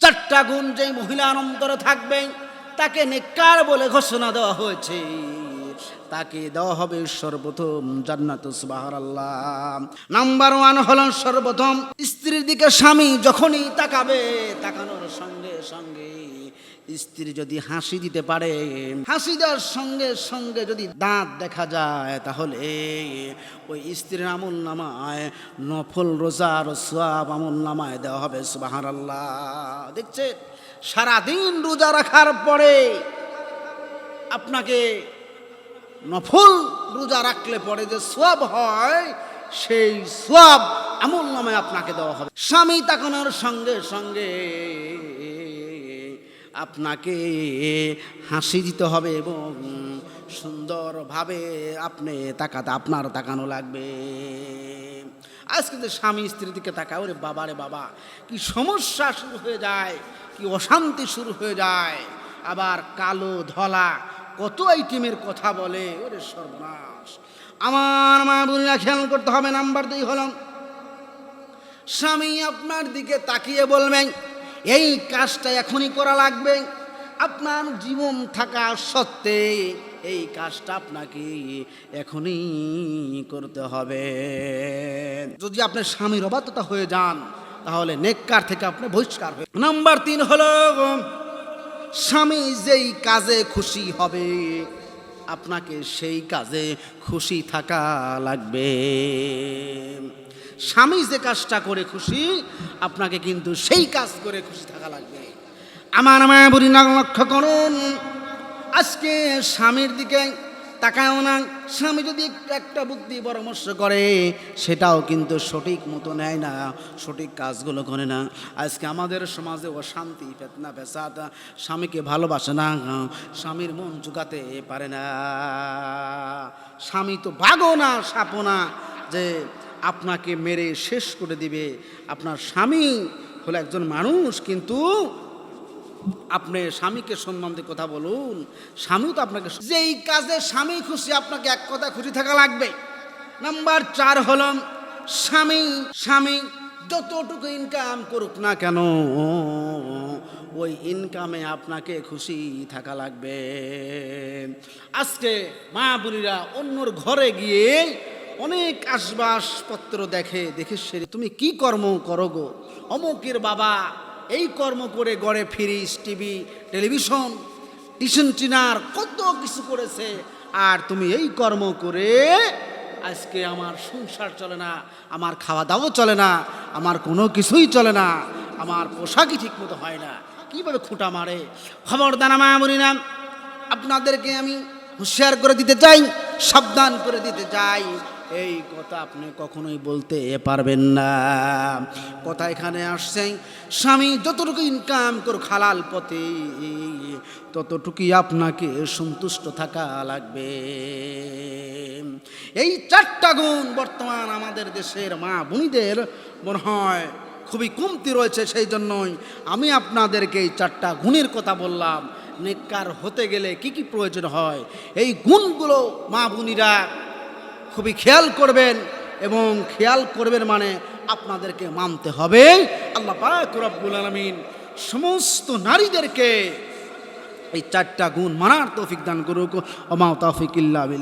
চারটা গুণ যেই মহিলার অন্তরে থাকবে তাকে নেককার বলে ঘোষণা দেওয়া হয়েছে। তাকে দেওয়া হবে সর্বপ্রথম জান্নাত নাম্বার ওয়ান হল সর্বপ্রথম স্ত্রীর দিকে স্বামী যখনই তাকাবে, তাকানোর সঙ্গে সঙ্গে স্ত্রী যদি হাসি দিতে পারে, হাসি দেওয়ার সঙ্গে সঙ্গে যদি দাঁত দেখা যায়, তাহলে ওই স্ত্রীর আমল নামায়, নফল রোজার সোয়াব আমল নামায় দেওয়া হবে সুবাহার আল্লাহ দেখছে সারাদিন রোজা রাখার পরে আপনাকে নফল রোজা রাখলে পরে যে সোয়াব হয়, সেই সোয়াব আমল নামে আপনাকে দেওয়া হবে। স্বামী তাকানোর সঙ্গে সঙ্গে আপনাকে হাসি দিতে হবে এবং সুন্দরভাবে আপনি তাকাতে, আপনার তাকানো লাগবে। আজকে যে স্বামী স্ত্রীর দিকে তাকায়, ওরে বাবা রে বাবা, কি সমস্যা শুরু হয়ে যায়, কি অশান্তি শুরু হয়ে যায়, আবার কালো ধলা কত আইটেমের কথা বলে? ওরে সর্বনাশ। আমার মা বোনেরা খেয়াল করতে হবে, নাম্বার দুই হলাম স্বামী আপনার দিকে তাকিয়ে বলবেন এই কাজটা এখনই করা লাগবে। আপনার জীবন থাকা সত্ত্বে এই কাজটা আপনাকে এখনই করতে হবে। যদি আপনার স্বামীর অবাধ্যতা হয়ে যান, তাহলে নেককার থেকে আপনি বহিষ্কার হয়ে নাম্বার তিন হলো স্বামী যেই কাজে খুশি হবে, আপনাকে সেই কাজে খুশি থাকা লাগবে। স্বামী যে কাজটা করে খুশি, আপনাকে কিন্তু সেই কাজ করে খুশি থাকা লাগবে। আমার মায়াবুরি না লক্ষ্য করুন, আজকে স্বামীর দিকে তাকায়ও না। স্বামী যদি একটু একটা বুদ্ধি পরামর্শ করে, সেটাও কিন্তু সঠিক মতো নেয় না, সঠিক কাজগুলো করে না। আজকে আমাদের সমাজে অশান্তি, ফেতনা ফেসাদ স্বামীকে ভালোবাসে না, স্বামীর মন চুকাতে পারে না। স্বামী তো বাঘও না, সাপও না যে আপনাকে মেরে শেষ করে দিবে। আপনার স্বামী হলো একজন মানুষ, কিন্তু আপনি স্বামীকে সম্মান দিয়ে কথা বলুন, স্বামীও তো আপনাকে যেই কাজে স্বামী খুশি, আপনাকে এক কথা খুশি থাকা লাগবে। নাম্বার চার হল, স্বামী স্বামী যতটুকু ইনকাম করুক না কেন, ওই ইনকামে আপনাকে খুশি থাকা লাগবে। আজকে মা বোনিরা অন্যর ঘরে গিয়ে অনেক আসবাসপত্র দেখে দেখে সে তুমি কি কর্ম করো গো? অমুকের বাবা এই কর্ম করে গড়ে ফ্রিজ টিভি, টেলিভিশন, টিউশন টিনার কত কিছু করেছে। আর তুমি এই কর্ম করে আজকে আমার সংসার চলে না, আমার খাওয়া দাওয়া চলে না, আমার কোনো কিছুই চলে না, আমার পোশাকই ঠিক মতো হয় না। কীভাবে খুঁটা মারে? খবর দানা মায়ামরি না আপনাদেরকে আমি হুঁশিয়ার করে দিতে চাই, সাবধান করে দিতে চাই। এই কথা আপনি কখনোই বলতে পারবেন না। কথা এখানে আসছেন স্বামী যতটুকু ইনকাম করুক খালাল পথে, ততটুকুই আপনাকে সন্তুষ্ট থাকা লাগবে। এই চারটা গুণ বর্তমান আমাদের দেশের মা বোনিদের মনে হয় খুবই কমতি রয়েছে, সেই জন্যই আমি আপনাদেরকে এই চারটা গুণের কথা বললাম। নেককার হতে গেলে কি কি প্রয়োজন হয় এই গুণগুলো মা বোনিরা খুবই খেয়াল করবেন এবং খেয়াল করবেন মানে আপনাদেরকে মানতে হবে আল্লাহ পাক রব্বুল আলমিন সমস্ত নারীদেরকে এই চারটা গুণ মানার তৌফিক দান করুক অমা তৌফিক ইল্লা।